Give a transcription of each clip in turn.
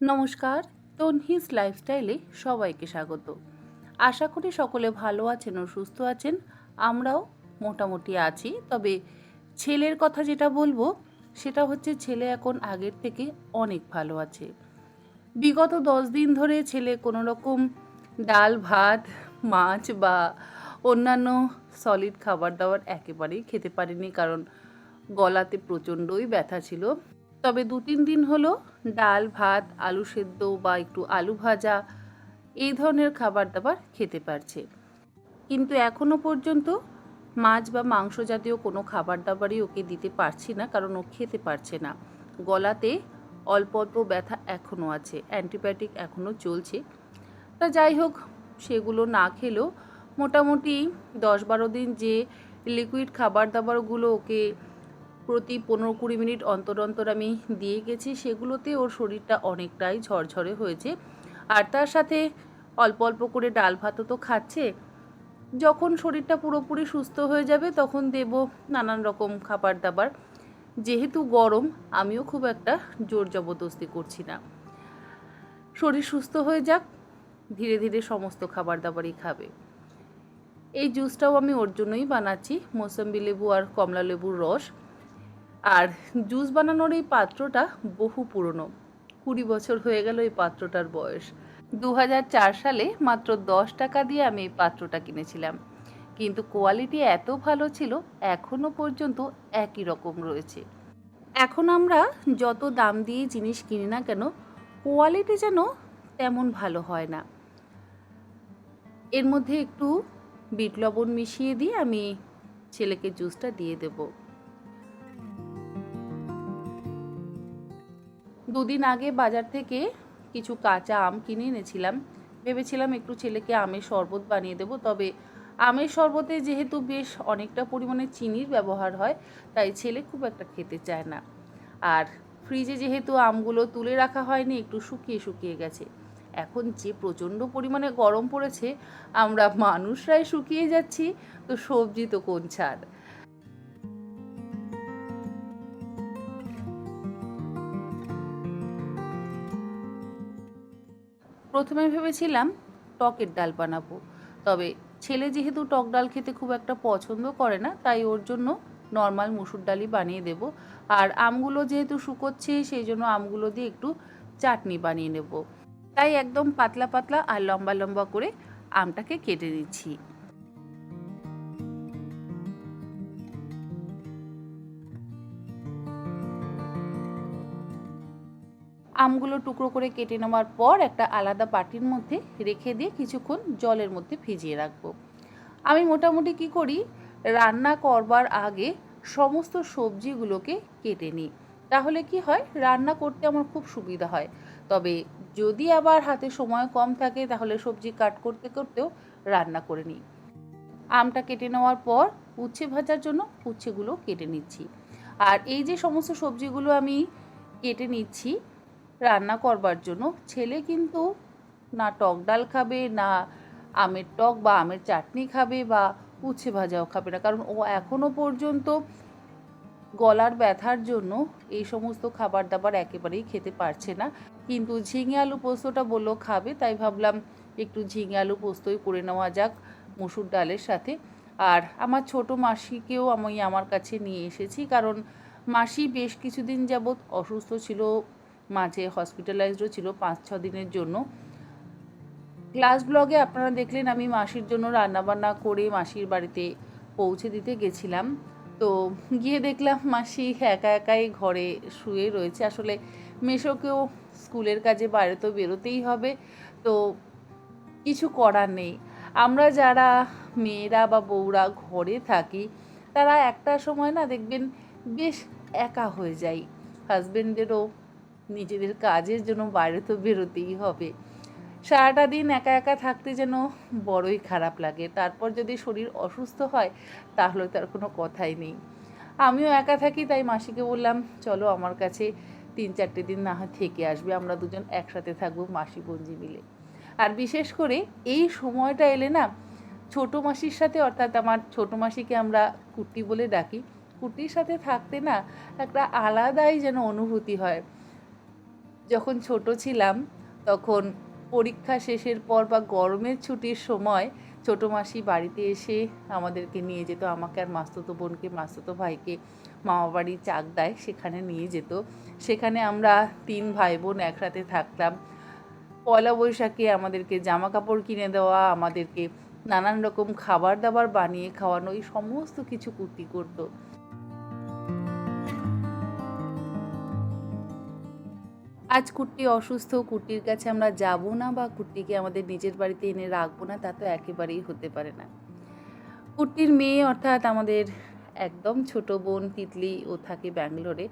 নমস্কার তনহিস লাইফস্টাইলে সবাইকে স্বাগত। আশা করি সকলে ভালো আছেন ও সুস্থ আছেন, আমরাও মোটামুটি আছি। তবে ছেলের কথা যেটা বলব, সেটা হচ্ছে ছেলে এখন আগের থেকে অনেক ভালো আছে। বিগত দশ দিন ধরে ছেলে কোনো রকম ডাল, ভাত, মাছ বা অন্যান্য সলিড খাবার দাবার একেবারেই খেতে পারেনি কারণ গলাতে প্রচণ্ডই ব্যথা ছিল। তবে দু তিন দিন হলো ডাল, ভাত, আলু সেদ্ধ বা একটু আলু ভাজা, এই ধরনের খাবার দাবার খেতে পারছে। কিন্তু এখনও পর্যন্ত মাছ বা মাংস জাতীয় কোনো খাবার দাবারই ওকে দিতে পারছি না, কারণ ও খেতে পারছে না। গলাতে অল্প অল্প ব্যথা এখনও আছে, অ্যান্টিবায়োটিক এখনও চলছে। তা যাই হোক, সেগুলো না খেলেও মোটামুটি দশ বারো দিন যে লিকুইড খাবার দাবারগুলো ওকে প্রতি পনেরো কুড়ি মিনিট অন্তর অন্তর আমি দিয়ে গেছি, সেগুলোতে ওর শরীরটা অনেকটাই ঝরঝরে হয়েছে। আর তার সাথে অল্প অল্প করে ডাল ভাতও তো খাচ্ছে। যখন শরীরটা পুরোপুরি সুস্থ হয়ে যাবে তখন দেব নানান রকম খাবার দাবার যেহেতু গরম, আমিও খুব একটা জোর জবরদস্তি করছি না। শরীর সুস্থ হয়ে যাক, ধীরে ধীরে সমস্ত খাবার দাবারই খাবে। এই জুসটাও আমি ওর জন্যই বানাচ্ছি, মৌসম্বি লেবু আর কমলা লেবুর রস। আর জুস বানানোর এই পাত্রটা বহু পুরনো। কুড়ি বছর হয়ে গেল এই পাত্রটার বয়স। দু হাজার চার সালে মাত্র দশ টাকা দিয়ে আমি এই পাত্রটা কিনেছিলাম। কিন্তু কোয়ালিটি এত ভালো ছিল এখনও পর্যন্ত একই রকম রয়েছে। এখন আমরা যত দাম দিয়ে জিনিস কিনি না কেন, কোয়ালিটি যেন তেমন ভালো হয় না। এর মধ্যে একটু বিট লবণ মিশিয়ে দিয়ে আমি ছেলেকে জুসটা দিয়ে দেবো। দুদিন আগে বাজার থেকে কিছু কাঁচা আম কিনে এনেছিলাম। ভেবেছিলাম একটু ছেলেকে আমের শরবত বানিয়ে দেবো, তবে আমের শরবতে যেহেতু বেশ অনেকটা পরিমাণে চিনির ব্যবহার হয়, তাই ছেলে খুব একটা খেতে চায় না। আর ফ্রিজে যেহেতু আমগুলো তুলে রাখা হয়নি, একটু শুকিয়ে শুকিয়ে গেছে। এখন যে প্রচণ্ড পরিমাণে গরম পড়েছে, আমরা মানুষরাই শুকিয়ে যাচ্ছি, তো সবজি তো কোন ছাড়। প্রথমে ভেবেছিলাম টকের ডাল বানাবো। তবে ছেলে যেহেতু টক ডাল খেতে খুব একটা পছন্দ করে না, তাই ওর জন্য নর্মাল মুসুর ডালই বানিয়ে দেব। আর আমগুলো যেহেতু শুকোচ্ছে, সেই জন্য আমগুলো দিয়ে একটু চাটনি বানিয়ে নেব। তাই একদম পাতলা পাতলা আর লম্বা লম্বা করে আমটাকে কেটে নিচ্ছি। আমগুলো টুকরো করে কেটে নেওয়ার পর একটা আলাদা বাটির মধ্যে রেখে দিয়ে কিছুক্ষণ জলের মধ্যে ভিজিয়ে রাখব। আমি মোটামুটি কি করি? রান্না করবার আগে সমস্ত সবজিগুলোকে কেটে নিই। তাহলে কি হয়? রান্না করতে আমার খুব সুবিধা হয়। তবে যদি আবার হাতে সময় কম থাকে, তাহলে সবজি কাট করতে করতেও রান্না করে নিই। আমটা কেটে নেওয়ার পর উচ্ছে ভাজার জন্য উচ্ছেগুলো কেটে নিচ্ছি। আর এই যে সমস্ত সবজিগুলো আমি কেটে নিচ্ছি রান্না করবার জন্য। ছেলে কিন্তু না টক ডাল খাবে, না আমের টক বা আমের চাটনি খাবে বা উচ্ছে ভাজাও খাবে না। কারণ ও এখনও পর্যন্ত গলার ব্যথার জন্য এই সমস্ত খাবার দাবার একেবারেই খেতে পারছে না। কিন্তু ঝিঙে আলু পোস্তটা বলল খাবে, তাই ভাবলাম একটু ঝিঙে আলু পোস্তই করে নেওয়া যাক মুসুর ডালের সাথে। আর আমার ছোট মাসিকেও আমি আমার কাছে নিয়ে এসেছি, কারণ মাসি বেশ কিছুদিন যাবৎ অসুস্থ ছিল মাঝে হসপিটালাইজডও ছিল পাঁচ, ছ দিনের জন্য। ক্লাস ব্লগে আপনারা দেখলেন আমি মাসির জন্য রান্নাবান্না করে মাসির বাড়িতে পৌঁছে দিতে গেছিলাম। তো গিয়ে দেখলাম মাসি একা একাই ঘরে শুয়ে রয়েছে। আসলে মেশোকেও স্কুলের কাজে বাইরে তো বেরোতেই হবে। তো কিছু করার নেই। আমরা যারা মেয়েরা বা বউরা ঘরে থাকি, তারা একটা সময় না দেখবেন বেশ একা হয়ে যাই। হাজব্যান্ডেরও নিজেদের কাজের জন্য বাইরে তো বেরোতেই হবে। সারাটা দিন একা একা থাকতে যেন বড়ই খারাপ লাগে। তারপর যদি শরীর অসুস্থ হয়, তাহলে তার কোনো কথাই নেই। আমিও একা থাকি, তাই মাসিকে বললাম, চলো আমার কাছে তিন চারটে দিন না হয় থেকে আসবে, আমরা দুজন একসাথে থাকব মাসি বঞ্জি মিলে। আর বিশেষ করে এই সময়টা এলে না, ছোটো মাসির সাথে, অর্থাৎ আমার ছোটো মাসিকে আমরা কুটি বলে ডাকি কুটির সাথে থাকতে না একটা আলাদাই যেন অনুভূতি হয়। যখন ছোট ছিলাম, তখন পরীক্ষা শেষের পর বা গরমের ছুটির সময় ছোটো মাসি বাড়িতে এসে আমাদেরকে নিয়ে যেত। আমাকে আর মাস্তুতো বোনকে, মাস্তুতো ভাইকে মামা বাড়ি চাকদায় সেখানে নিয়ে যেত। সেখানে আমরা তিন ভাই বোন একসাথে থাকতাম। পয়লা বৈশাখে আমাদেরকে জামা কাপড় কিনে দেওয়া, আমাদেরকে নানান রকম খাবার দাবার বানিয়ে খাওয়ানো, এই সমস্ত কিছু কুর্তি করতো। আজ কুর্তি অসুস্থ কুর্তির কাছে আমরা যাব না বা কুর্তিকে আমাদের নিজের বাড়িতে এনে রাখব না, তা তো একেবারেই হতে পারে না। কুর্তির মেয়ে অর্থাৎ আমাদের একদম ছোট বোন তিতলি, ও থাকে ব্যাঙ্গালোরে।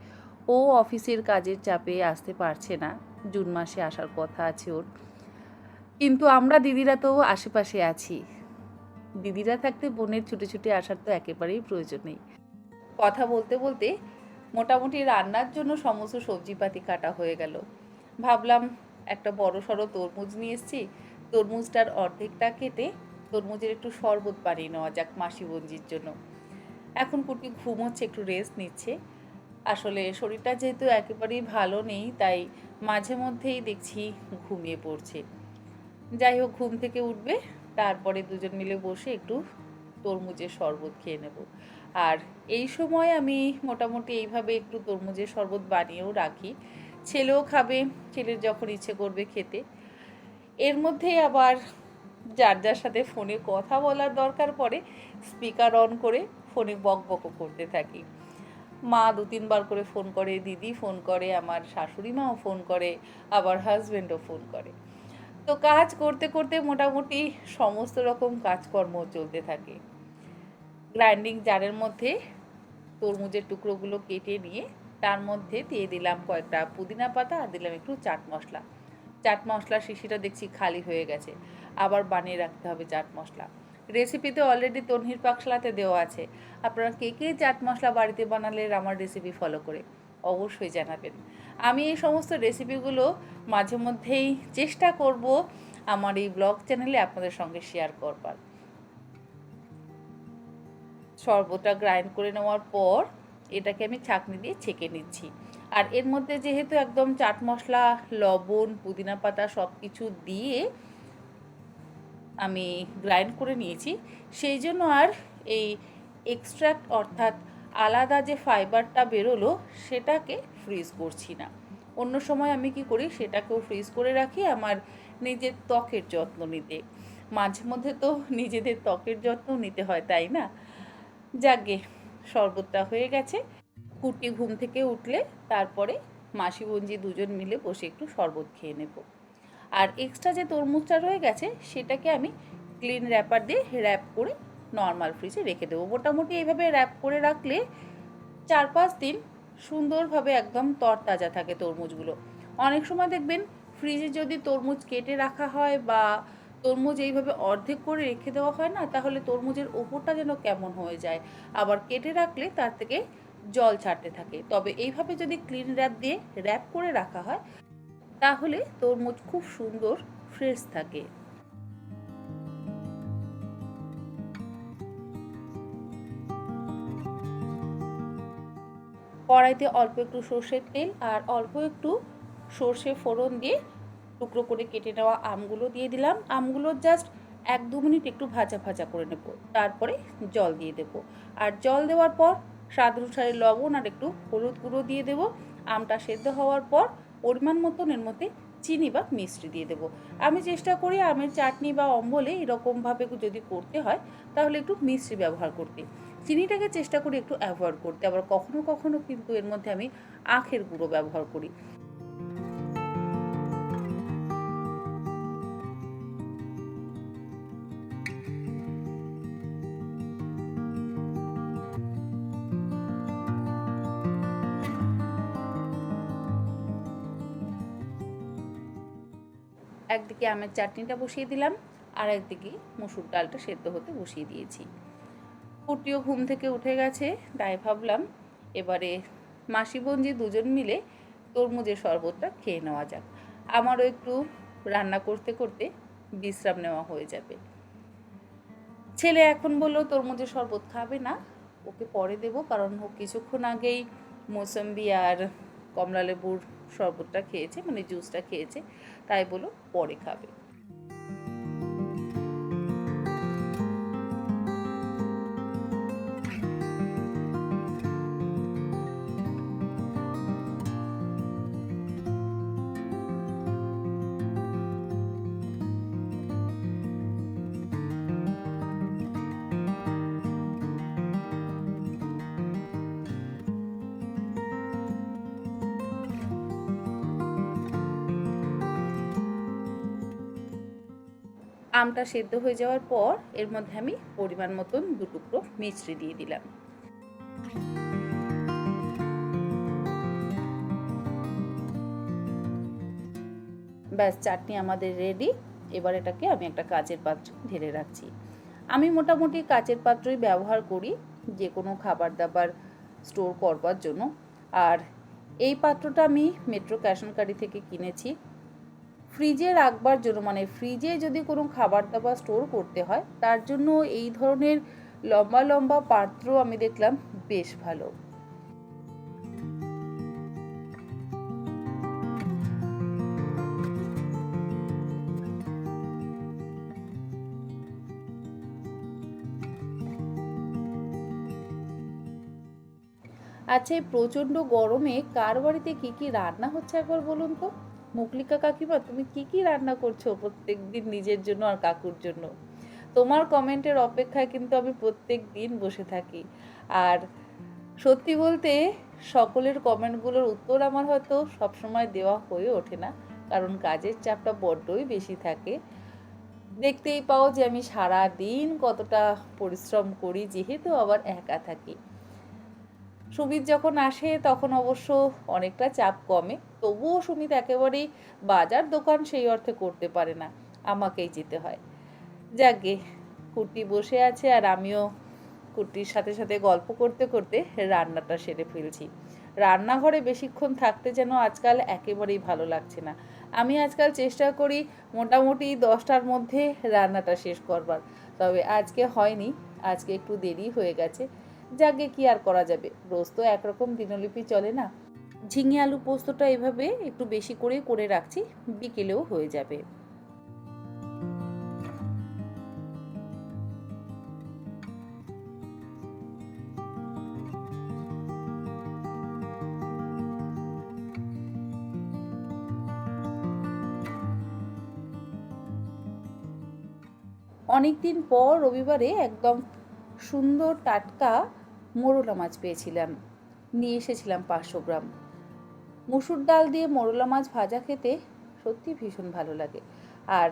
ও অফিসের কাজের চাপে আসতে পারছে না, জুন মাসে আসার কথা আছে ওর। কিন্তু আমরা দিদিরা তো আশেপাশে আছি। দিদিরা থাকতে বোনের ছুটে ছুটে আসার তো একেবারেই প্রয়োজন নেই। কথা বলতে বলতে মোটামুটি রান্নার জন্য সমস্ত সবজিপাতি কাটা হয়ে গেল। ভাবলাম একটা বড় সড়ো তরমুজ নিয়ে এসেছি। তরমুজটার অর্ধেকটা কেটে তরমুজের একটু শরবত বানিয়ে নেওয়া যাক মাসি বঞ্জির জন্য। এখন কুটি ঘুমোচ্ছে একটু রেস্ট নিচ্ছে। আসলে শরীরটা যেহেতু একেবারেই ভালো নেই, তাই মাঝে মধ্যেই দেখছি ঘুমিয়ে পড়ছে। যাই হোক, ঘুম থেকে উঠবে, তারপরে দুজন মিলে বসে একটু তরমুজের শরবত খেয়ে নেব। আর এই সময় আমি মোটামুটি এইভাবে একটু তরমুজের শরবত বানিয়েও রাখি। ছেলেও খাবে, ছেলের যখন ইচ্ছে করবে খেতে। এর মধ্যে আবার যার যার সাথে ফোনে কথা বলার দরকার পড়ে, স্পিকার অন করে ফোনে বক বকও করতে থাকি। মা দু তিনবার করে ফোন করে, দিদি ফোন করে, আমার শাশুড়ি মাও ফোন করে, আবার হাজব্যান্ডও ফোন করে। তো কাজ করতে করতে মোটামুটি সমস্ত রকম কাজকর্ম চলতে থাকে। গ্রাইন্ডিং জারের মধ্যে তরমুজের টুকরোগুলো কেটে নিয়ে তার মধ্যে দিয়ে দিলাম কয়েকটা পুদিনা পাতা আর দিলাম একটু চাট মশলা। চাট মশলার শিশিটা দেখছি খালি হয়ে গেছে। আবার বানিয়ে রাখতে হবে চাট মশলা। রেসিপিতে অলরেডি তনহির পাকশালাতে দেওয়া আছে। আপনারা কে কে চাট মশলা বাড়িতে বানালে আমার রেসিপি ফলো করে অবশ্যই জানাবেন। আমি এই সমস্ত রেসিপিগুলো মাঝে মধ্যেই চেষ্টা করব আমার এই ব্লগ চ্যানেলে আপনাদের সঙ্গে শেয়ার করবার। শরবতটা গ্রাইন্ড করে নেওয়ার পর এটাকে আমি ছাঁকনি দিয়ে ছেঁকে নিচ্ছি। আর এর মধ্যে যেহেতু একদম চাট মশলা, লবণ, পুদিনা পাতা সব কিছু দিয়ে আমি গ্রাইন্ড করে নিয়েছি, সেই জন্য আর এই এক্সট্রাক্ট অর্থাৎ আলাদা যে ফাইবারটা বেরোলো সেটাকে ফ্রিজ করছি না। অন্য সময় আমি কি করি, সেটাকেও ফ্রিজ করে রাখি আমার নিজের ত্বকের যত্ন নিতে। মাঝে মধ্যে তো নিজেদের ত্বকের যত্ন নিতে হয়, তাই না? যাকে শরবতটা হয়ে গেছে। কুটি ঘুম থেকে উঠলে তারপরে মাসি বঞ্জি দুজন মিলে বসে একটু শরবত খেয়ে নেব। আর এক্সট্রা যে তরমুজটা রয়ে গেছে, সেটাকে আমি ক্লিন র্যাপার দিয়ে র্যাপ করে নর্মাল ফ্রিজে রেখে দেবো। মোটামুটি এইভাবে র্যাপ করে রাখলে চার পাঁচ দিন সুন্দরভাবে একদম তরতাজা থাকে তরমুজগুলো। অনেক সময় দেখবেন ফ্রিজে যদি তরমুজ কেটে রাখা হয় বা তরমুজ এইভাবে অর্ধেক করে রেখে দেওয়া হয় না, তাহলে তরমুজের ওপরটা যেন কেমন হয়ে যায়। আবার কেটে রাখলে তার থেকে জল ছাড়তে থাকে। তবে এইভাবে যদি ক্লিন র্যাপ দিয়ে র্যাপ করে রাখা হয়, তাহলে তরমুজ খুব সুন্দর ফ্রেশ থাকে। কড়াইতে অল্প একটু সর্ষের তেল আর অল্প একটু সর্ষে ফোড়ন দিয়ে টুকরো করে কেটে নেওয়া আমগুলো দিয়ে দিলাম। আমগুলো জাস্ট এক দু মিনিট একটু ভাজা ভাজা করে নেব। তারপরে জল দিয়ে দেব। আর জল দেওয়ার পর স্বাদ অনুসারে লবণ আর একটু হলুদ গুঁড়ো দিয়ে দেব। আমটা সেদ্ধ হওয়ার পর পরিমাণ মতন এর মধ্যে চিনি বা মিষ্টি দিয়ে দেবো। আমি চেষ্টা করি আমের চাটনি বা অম্বলে এরকমভাবে যদি করতে হয়, তাহলে একটু মিষ্টি ব্যবহার করতে। চিনিটাকে চেষ্টা করি একটু অ্যাভয়েড করতে। আবার কখনো কখনো কিন্তু এর মধ্যে আমি আখের গুঁড়ো ব্যবহার করি। একদিকে আমের চাটনিটা বসিয়ে দিলাম, আর একদিকে মুসুর ডালটা সেদ্ধ হতে বসিয়ে দিয়েছি। কুটিও ঘুম থেকে উঠে গেছে, তাই ভাবলাম এবারে মাসি বোনজি দুজন মিলে তরমুজের শরবতটা খেয়ে নেওয়া যাক। আমারও একটু রান্না করতে করতে বিশ্রাম নেওয়া হয়ে যাবে। ছেলে এখন বলল, তরমুজের শরবত খাবে না, ওকে পরে দেবো। কারণ ও কিছুক্ষণ আগেই মৌসম্বি আর কমলা লেবুর শরবতটা খেয়েছে মানে জুসটা খেয়েছে তাই বলো পরে খাবে। আমটা সেদ্ধ হয়ে যাওয়ার পর এর মধ্যে আমি পরিমাণ মতন দু টুকরো মিছরি দিয়ে দিলাম। ব্যাস, চাটনি আমাদের রেডি এবার এটাকে আমি একটা কাচের পাত্র ঢেলে রাখছি। আমি মোটামুটি কাচের পাত্রই ব্যবহার করি, যে কোনো খাবার দাবার স্টোর করবার জন্য। আর এই পাত্রটা আমি মেট্রো ক্যাশ অন কারি থেকে কিনেছি। ফ্রিজে রাখবার জন্য মানে ফ্রিজে যদি কোনো খাবার দাবার স্টোর করতে হয়, তার জন্য এই ধরনের লম্বা লম্বা পাত্র আমি দেখলাম বেশ ভালো। আচ্ছা এই প্রচণ্ড গরমে কার বাড়িতে কী কী রান্না হচ্ছে একবার বলুন তো? মুকলিকা কাকিমা, তুমি কি কি রান্না করছ প্রত্যেক দিন নিজের জন্য আর কাকুর জন্য? তোমার কমেন্টের অপেক্ষায় কিন্তু আমি প্রত্যেক দিন বসে থাকি। আর সত্যি বলতে সকলের কমেন্টগুলোর উত্তর আমার হয়তো সবসময় দেওয়া হয়ে ওঠে না, কারণ কাজের চাপটা বড্ডই বেশি থাকে। দেখতেই পাও যে আমি সারা দিন কতটা পরিশ্রম করি, যেহেতু আবার একা থাকি। সুমিত যখন আসে, তখন অবশ্য অনেকটা চাপ কমে। তবুও সুমিত একেবারেই বাজার দোকান সেই অর্থে করতে পারে না, আমাকেই যেতে হয়। যাকে কুর্তি বসে আছে আর আমিও কুর্তির সাথে সাথে গল্প করতে করতে রান্নাটা সেরে ফেলছি। রান্নাঘরে বেশিক্ষণ থাকতে যেন আজকাল একেবারেই ভালো লাগছে না। আমি আজকাল চেষ্টা করি মোটামুটি দশটার মধ্যে রান্নাটা শেষ করবার। তবে আজকে হয়নি, আজকে একটু দেরি হয়ে গেছে। যাকে কি আর করা যাবে? রোজ তো একরকম দিনলিপি চলে না। ঝিঙে আলু পোস্তটা এভাবে একটু বেশি করে করে রাখছি, বিকেলেও হয়ে যাবে। অনেকদিন পর রবিবারে একদম সুন্দর টাটকা মোরলা মাছ পেয়েছিলাম। নিয়ে এসেছিলাম পাঁচশো গ্রাম। মুসুর ডাল দিয়ে মোরলা মাছ ভাজা খেতে সত্যি ভীষণ ভালো লাগে। আর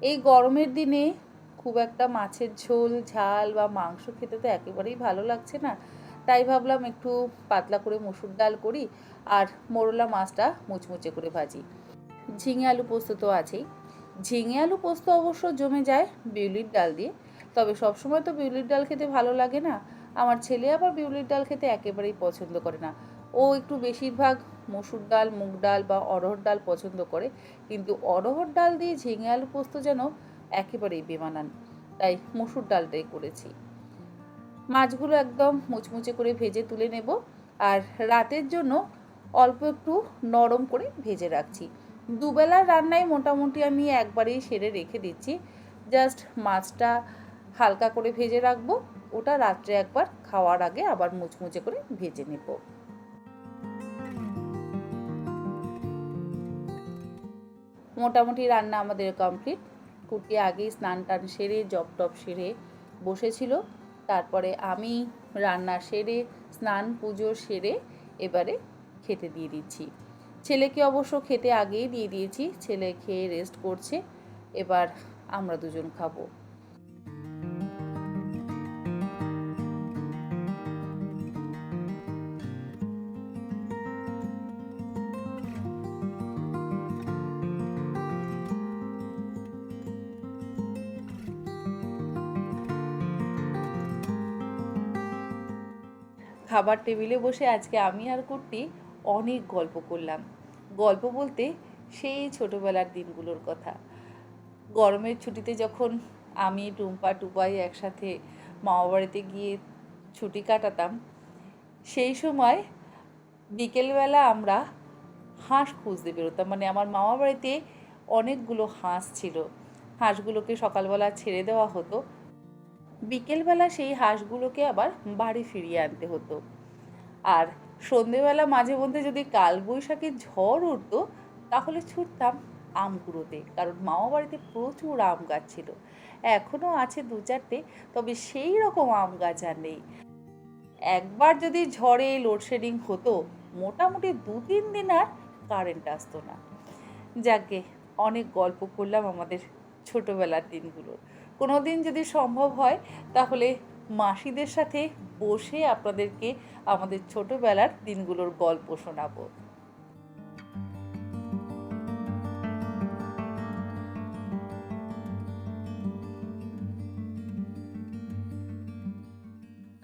এই গরমের দিনে খুব একটা মাছের ঝোল, ঝাল বা মাংস খেতে তো একেবারেই ভালো লাগছে না। তাই ভাবলাম একটু পাতলা করে মসুর ডাল করি আর মোরলা মাছটা মুচমুচে করে ভাজি। ঝিঙে আলু পোস্ত তো আছেই। ঝিঙে আলু পোস্ত অবশ্য জমে যায় বিউলির ডাল দিয়ে। তবে সবসময় তো বিউলির ডাল খেতে ভালো লাগে না। আমার ছেলে আবার বিউলির ডাল খেতে একেবারেই পছন্দ করে না। ও একটু বেশিরভাগ মসুর ডাল, মুগ ডাল বা অরহর ডাল পছন্দ করে, কিন্তু অরহর ডাল দিয়ে ঝিঙে আলু পোস্ত যেন একেবারেই বেমানান। তাই মসুর ডালটাই করেছি। মাছগুলো একদম মুচমুচে করে ভেজে তুলে নেব আর রাতের জন্য অল্প একটু নরম করে ভেজে রাখছি। দুবেলার রান্নায় মোটামুটি আমি একবারেই সেরে রেখে দিচ্ছি। জাস্ট মাছটা হালকা করে ভেজে রাখব। ওটা রাত্রে একবার খাওয়ার আগে আবার মুচমুচে করে ভেজে নেব। মোটামুটি রান্না আমাদের কমপ্লিট। কুটি আগেই স্নান টান সেরে জব টপ সেরে বসেছিল। তারপরে আমি রান্না সেরে, স্নান পুজো সেরে এবারে খেতে দিয়ে দিচ্ছি। ছেলেকে অবশ্য খেতে আগেই দিয়ে দিয়েছি। ছেলে খেয়ে রেস্ট করছে। এবার আমরা দুজন খাব। খাবার টেবিলে বসে আজকে আমি আর কুর্তি অনেক গল্প করলাম। গল্প বলতে সেই ছোটোবেলার দিনগুলোর কথা। গরমের ছুটিতে যখন আমি, টুম্পা, টুপাই একসাথে মামা বাড়িতে গিয়ে ছুটি কাটাতাম, সেই সময় বিকেলবেলা আমরা হাঁস খুঁজতে বেরোতাম। মানে আমার মামা বাড়িতে অনেকগুলো হাঁস ছিল। হাঁসগুলোকে সকালবেলা ছেড়ে দেওয়া হতো। বিকেলবেলা সেই হাঁসগুলোকে আবার বাড়ি ফিরিয়ে আনতে হতো। আর সন্ধেবেলা মাঝে মধ্যে যদি কালবৈশাখীর ঝড় উঠতো, তাহলে ছুটতাম আম কুড়োতে কারণ মামা বাড়িতে প্রচুর আম গাছ ছিল। এখনও আছে দু চারটে, তবে সেই রকম আম গাছ আর নেই। একবার যদি ঝড়ে লোডশেডিং হতো, মোটামুটি দু তিন দিন আর কারেন্ট আসতো না। যাকে অনেক গল্প করলাম আমাদের ছোটোবেলার দিনগুলোর। কোনো দিন যদি সম্ভব হয়, তাহলে মাসিদের সাথে বসে আপনাদেরকে আমাদের ছোটোবেলার দিনগুলোর গল্প শোনাবো।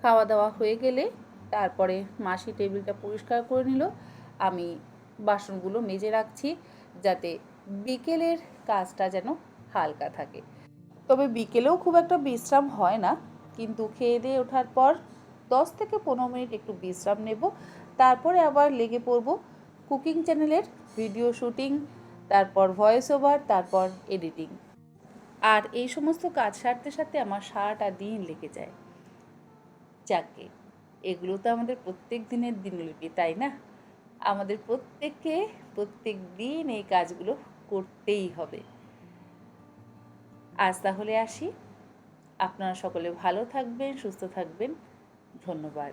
খাওয়া দাওয়া হয়ে গেলে তারপরে মাসি টেবিলটা পরিষ্কার করে নিল। আমি বাসনগুলো মেজে রাখছি যাতে বিকেলের কাজটা যেন হালকা থাকে। তবে বিকেলেও খুব একটা বিশ্রাম হয় না। কিন্তু খেয়ে দিয়ে ওঠার পর দশ থেকে পনেরো মিনিট একটু বিশ্রাম নেব। তারপরে আবার লেগে পড়ব কুকিং চ্যানেলের ভিডিও শুটিং, তারপর ভয়েস ওভার তারপর এডিটিং। আর এই সমস্ত কাজ সারতে সারতে আমার সারাটা দিন লেগে যায়। যাকে, এগুলো তো আমাদের প্রত্যেক দিনের দিনলিপি, তাই না? আমাদের প্রত্যেককে প্রত্যেক দিন এই কাজগুলো করতেই হবে। আজ তাহলে আসি। আপনারা সকলে ভালো থাকবেন সুস্থ থাকবেন। ধন্যবাদ।